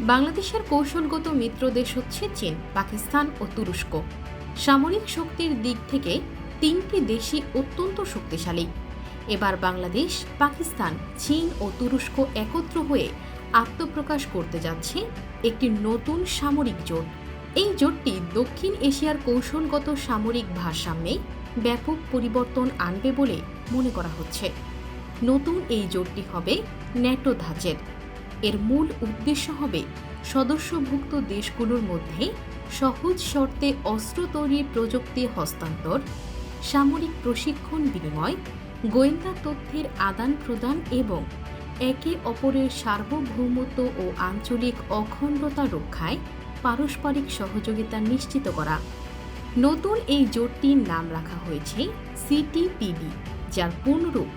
বাংলাদেশের কৌশলগত মিত্র দেশ হচ্ছে চীন, পাকিস্তান ও তুরস্ক। সামরিক শক্তির দিক থেকে তিনটি দেশই অত্যন্ত শক্তিশালী। এবার বাংলাদেশ, পাকিস্তান, চীন ও তুরস্ক একত্র হয়ে আত্মপ্রকাশ করতে যাচ্ছে একটি নতুন সামরিক জোট। এই জোটটি দক্ষিণ এশিয়ার কৌশলগত সামরিক ভারসাম্যে ব্যাপক পরিবর্তন আনবে বলে মনে করা হচ্ছে। নতুন এই জোটটি হবে ন্যাটো ধাঁচের এর মূল উদ্দেশ্য হবে সদস্যভুক্ত দেশগুলোর মধ্যে সহজ শর্তে অস্ত্র তৈরির প্রযুক্তি হস্তান্তর, সামরিক প্রশিক্ষণ বিনিময়, গোয়েন্দা তথ্যের আদান প্রদান এবং একে অপরের সার্বভৌমত্ব ও আঞ্চলিক অখণ্ডতা রক্ষায় পারস্পরিক সহযোগিতা নিশ্চিত করা। নতুন এই জোটটির নাম রাখা হয়েছে সিটিপিবি, যার পূর্ণরূপ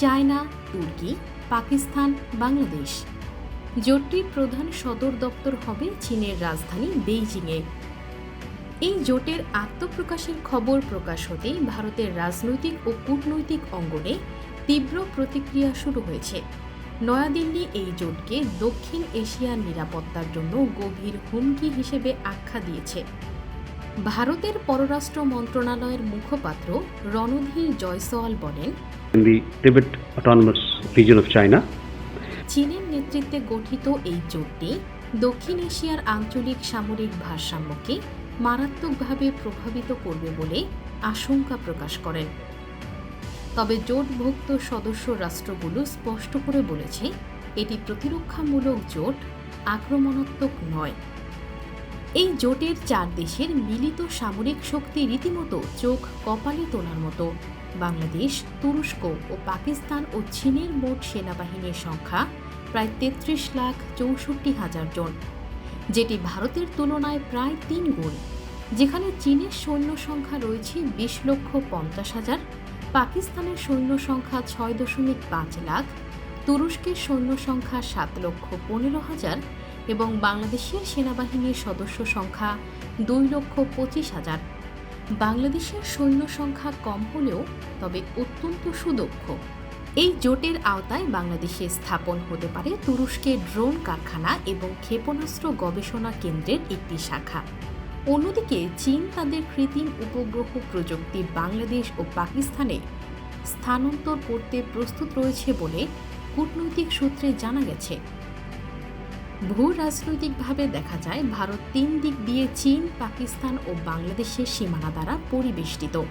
চায়না, তুর্কি, পাকিস্তান, বাংলাদেশ। জোটটির প্রধান সদর দপ্তর হবে চীনের রাজধানী বেইজিংয়ে। এই জোটের আত্মপ্রকাশের খবর প্রকাশ হতেই ভারতের রাজনৈতিক ও কূটনৈতিক অঙ্গনে তীব্র প্রতিক্রিয়া শুরু হয়েছে। নয়াদিল্লি এই জোটকে দক্ষিণ এশিয়ার নিরাপত্তার জন্য গভীর হুমকি হিসেবে আখ্যা দিয়েছে। ভারতের পররাষ্ট্র মন্ত্রণালয়ের মুখপাত্র রণধীর জয়সওয়াল বলেন. চীনের নেতৃত্বে গঠিত এই জোটটি দক্ষিণ এশিয়ার আঞ্চলিক সামরিক ভারসাম্যকে মারাত্মকভাবে প্রভাবিত করবে বলে আশঙ্কা প্রকাশ করেন। তবে জোটভুক্ত সদস্য রাষ্ট্রগুলো স্পষ্ট করে বলেছে, এটি প্রতিরক্ষামূলক জোট, আক্রমণাত্মক নয়। এই জোটের চার দেশের মিলিত সামরিক শক্তি রীতিমতো চোখ কপালে তোলার মতো। বাংলাদেশ, তুরস্ক ও পাকিস্তান ও চীনের মোট সেনাবাহিনীর সংখ্যা প্রায় তেত্রিশ লাখ চৌষট্টি হাজার জন, যেটি ভারতের তুলনায় প্রায় তিন গুণ, যেখানে চীনের সৈন্য সংখ্যা রয়েছে বিশ লক্ষ পঞ্চাশ হাজার, পাকিস্তানের সৈন্য সংখ্যা ছয় দশমিক পাঁচ লাখ, তুরস্কের সৈন্য সংখ্যা সাত লক্ষ পনেরো হাজার এবং বাংলাদেশের সেনাবাহিনীর সদস্য সংখ্যা দুই লক্ষ পঁচিশ হাজার। বাংলাদেশের সৈন্য সংখ্যা কম হলেও তবে অত্যন্ত সুদক্ষ। এই জোটের আওতায় বাংলাদেশে স্থাপন হতে পারে তুরস্কের ড্রোন কারখানা এবং ক্ষেপণাস্ত্র গবেষণা কেন্দ্রের একটি শাখা। অন্যদিকে চীন তাদের কৃত্রিম উপগ্রহ প্রযুক্তি বাংলাদেশ ও পাকিস্তানে স্থানান্তর করতে প্রস্তুত রয়েছে বলে কূটনৈতিক সূত্রে জানা গেছে। ভূ রাজনৈতিকভাবে দেখা যায়, ভারত তিন দিক দিয়ে চীন, পাকিস্তান ও বাংলাদেশের সীমানা দ্বারা পরিবেষ্টিত।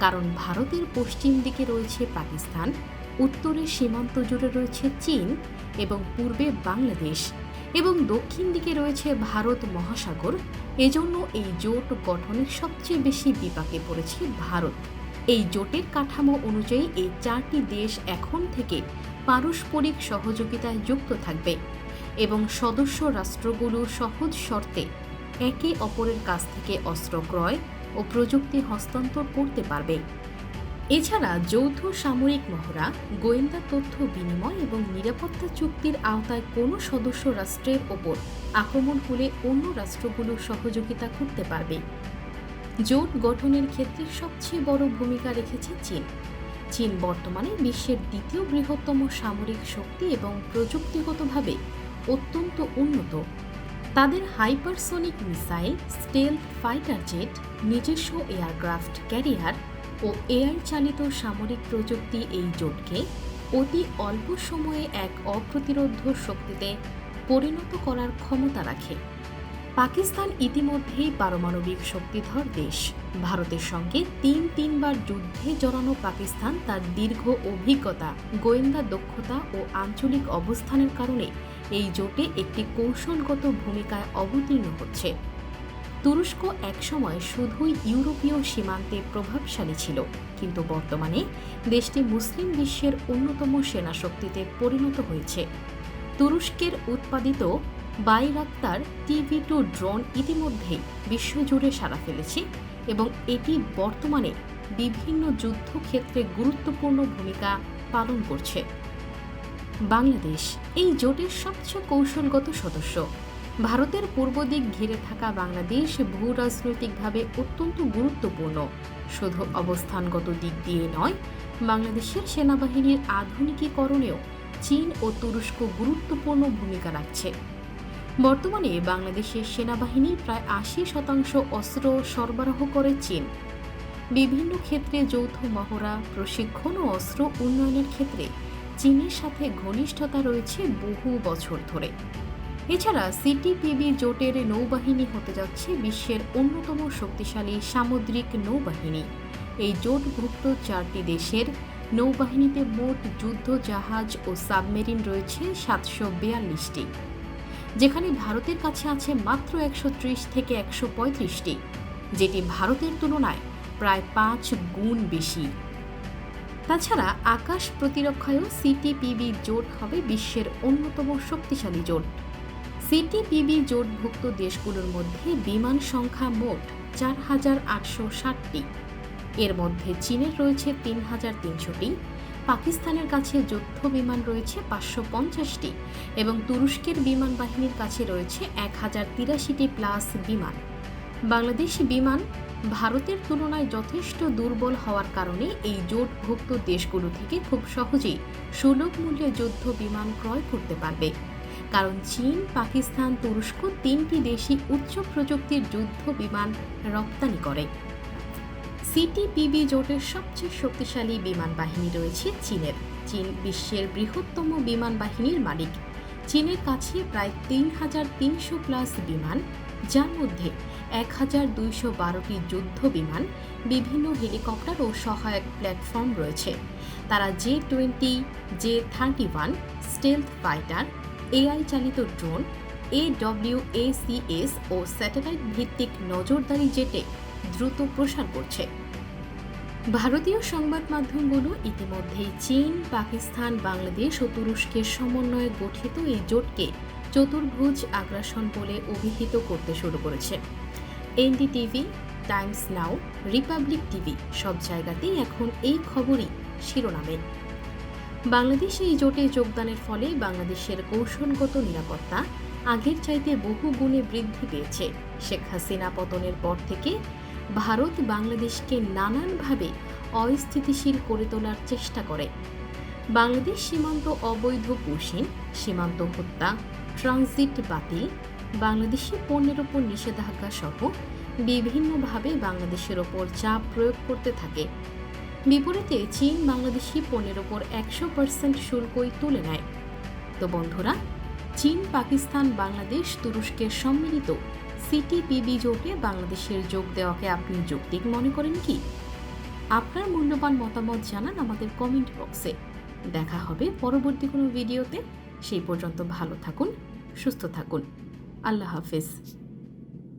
কারণ ভারতের পশ্চিম দিকে রয়েছে পাকিস্তান উত্তরের সীমান্ত জুড়ে রয়েছে চীন এবং পূর্বে বাংলাদেশ এবং দক্ষিণ দিকে রয়েছে ভারত মহাসাগর। এজন্য এই জোট গঠনের সবচেয়ে বেশি বিপাকে পড়েছে ভারত। এই জোটের কাঠামো অনুযায়ী এই চারটি দেশ এখন থেকে পারস্পরিক সহযোগিতায় যুক্ত থাকবে এবং সদস্য রাষ্ট্রগুলো সহজ শর্তে একে অপরের কাছ থেকে অস্ত্র ক্রয় ও প্রযুক্তি হস্তান্তর করতে পারবে। এছাড়া যৌথ সামরিক মহড়া, গোয়েন্দা তথ্য বিনিময় এবং নিরাপত্তা চুক্তির আওতায় কোনো সদস্য রাষ্ট্রের ওপর আক্রমণ হলে অন্য রাষ্ট্রগুলো সহযোগিতা করতে পারবে। জোট গঠনের ক্ষেত্রে সবচেয়ে বড় ভূমিকা রেখেছে চীন। চীন বর্তমানে বিশ্বের দ্বিতীয় বৃহত্তম সামরিক শক্তি এবং প্রযুক্তিগতভাবে অত্যন্ত উন্নত। তাদের hypersonic missile stealth fighter jet, নিজস্ব এয়ারক্রাফট ক্যারিয়ার ও এআই চালিত সামরিক প্রযুক্তি এই জোটকে অতি অল্প সময়ে এক অপ্রতিরোধ শক্তিতে পরিণত করার ক্ষমতা রাখে। পাকিস্তান ইতিমধ্যেই পারমাণবিক শক্তিধর দেশ। ভারতের সঙ্গে তিন তিনবার যুদ্ধে জড়ানো পাকিস্তান তার দীর্ঘ অভিজ্ঞতা, গোয়েন্দা দক্ষতা ও আঞ্চলিক অবস্থানের কারণে এই জোটে একটি কৌশলগত ভূমিকায় অবতীর্ণ হচ্ছে। তুরস্ক একসময় শুধুই ইউরোপীয় সীমান্তে প্রভাবশালী ছিল, কিন্তু বর্তমানে দেশটি মুসলিম বিশ্বের অন্যতম সেনাশক্তিতে পরিণত হয়েছে। তুরস্কের উৎপাদিত বাইরাক্তার টিভি টু ড্রোন ইতিমধ্যেই বিশ্বজুড়ে সাড়া ফেলেছে এবং এটি বর্তমানে বিভিন্ন যুদ্ধক্ষেত্রে গুরুত্বপূর্ণ ভূমিকা পালন করছে। বাংলাদেশ এই জোটের সবচেয়ে কৌশলগত সদস্য। ভারতের পূর্ব দিক ঘিরে থাকা বাংলাদেশ ভূ রাজনৈতিকভাবে অত্যন্ত গুরুত্বপূর্ণ। শুধু অবস্থানগত দিক দিয়ে নয়, বাংলাদেশের সেনাবাহিনীর আধুনিকীকরণেও চীন ও তুরস্ক গুরুত্বপূর্ণ ভূমিকা রাখছে। বর্তমানে বাংলাদেশের সেনাবাহিনী প্রায় আশি শতাংশ অস্ত্র সরবরাহ করে চীন। বিভিন্ন ক্ষেত্রে যৌথ মহড়া, প্রশিক্ষণ ও অস্ত্র উন্নয়নের ক্ষেত্রে চীনের সাথে ঘনিষ্ঠতা রয়েছে বহু বছর ধরে। এছাড়া সিটিপিবি জোটের নৌবাহিনী হতে যাচ্ছে বিশ্বের অন্যতম শক্তিশালী সামুদ্রিক নৌবাহিনী। এই জোটভুক্ত চারটি দেশের নৌবাহিনীতে মোট যুদ্ধ জাহাজ ও সাবমেরিন রয়েছে সাতশো বিয়াল্লিশটি। যেখানে ভারতের কাছে আছে মাত্র একশো ত্রিশ থেকে একশো পঁয়ত্রিশটি, যেটি ভারতের তুলনায় প্রায় পাঁচ গুণ বেশি। তাছাড়া আকাশ প্রতিরক্ষায়ও সিটিপিবি জোট হবে বিশ্বের অন্যতম শক্তিশালী জোট। সিটিপিবি জোটভুক্ত দেশগুলোর মধ্যে বিমান সংখ্যা মোট চার হাজার আটশো ষাটটি। এর মধ্যে চীনের রয়েছে তিন হাজার তিনশোটি, পাকিস্তানের কাছে যুদ্ধ বিমান রয়েছে পাঁচশো পঞ্চাশটি এবং তুরস্কের বিমান বাহিনীর কাছে রয়েছে এক হাজার তিরাশিটি প্লাস বিমান। বাংলাদেশি বিমান ভারতের তুলনায় যথেষ্ট দুর্বল হওয়ার কারণে এই জোটভুক্ত দেশগুলো থেকে খুব সহজেই সুলভ মূল্যে যুদ্ধ বিমান ক্রয় করতে পারবে। কারণ চীন, পাকিস্তান, তুরস্ক তিনটি দেশই উচ্চ প্রযুক্তির যুদ্ধ বিমান রপ্তানি করে। সিটিপিবি জোটের সবচেয়ে শক্তিশালী বিমান বাহিনী রয়েছে চীনের। চীন বিশ্বের বৃহত্তম বিমান বাহিনীর মালিক। চীনের কাছে প্রায় তিন হাজার তিনশো প্লাস বিমান, যার মধ্যে এক হাজার দুইশো বারোটি যুদ্ধ বিমান, বিভিন্ন হেলিকপ্টার ও সহায়ক প্ল্যাটফর্ম রয়েছে। তারা J twenty, J thirty one, stealth fighter AI চালিত ড্রোন, এডব্লিউ এসিএস ও স্যাটেলাইট ভিত্তিক নজরদারি জেটে দ্রুত প্রসার করছে। ভারতীয় সংবাদ মাধ্যমগুলো ইতিমধ্যেই চীন, পাকিস্তান, বাংলাদেশ ও তুরস্কের সমন্বয়ে গঠিত এই জোটকে চতুর্ভুজ আগ্রাসন বলে অভিহিত করতে শুরু করেছে। NDTV, Times Now, Republic TV সব জায়গাতেই এখন এই খবরই শিরোনামে। বাংলাদেশ এই জোটে যোগদানের ফলে বাংলাদেশের কৌশলগত নিরাপত্তা আগের চাইতে বহু গুণে বৃদ্ধি পেয়েছে। শেখ হাসিনা পতনের পর থেকে ভারত বাংলাদেশকে নানানভাবে অস্থিতিশীল করে তোলার চেষ্টা করে। বাংলাদেশ সীমান্ত অবৈধ পুশিন সীমান্ত হত্যা, ট্রানজিট বাতিল, বাংলাদেশি পণ্যের ওপর নিষেধাজ্ঞা সহ বিভিন্নভাবে বাংলাদেশের ওপর চাপ প্রয়োগ করতে থাকে। বিপরীতে চীন বাংলাদেশি পণ্যের ওপর একশো পার্সেন্ট শুল্কই তুলে নেয়। তো বন্ধুরা, চীন, পাকিস্তান, বাংলাদেশ তুরস্কের সম্মিলিত সিটিপিবি জোটে বাংলাদেশের যোগ দেওয়াকে আপনি যৌক্তিক মনে করেন কি? আপনার মূল্যবান মতামত জানান আমাদের কমেন্ট বক্সে। দেখা হবে পরবর্তী কোনো ভিডিওতে। সেই পর্যন্ত ভালো থাকুন, সুস্থ থাকুন। আল্লাহ হাফেজ।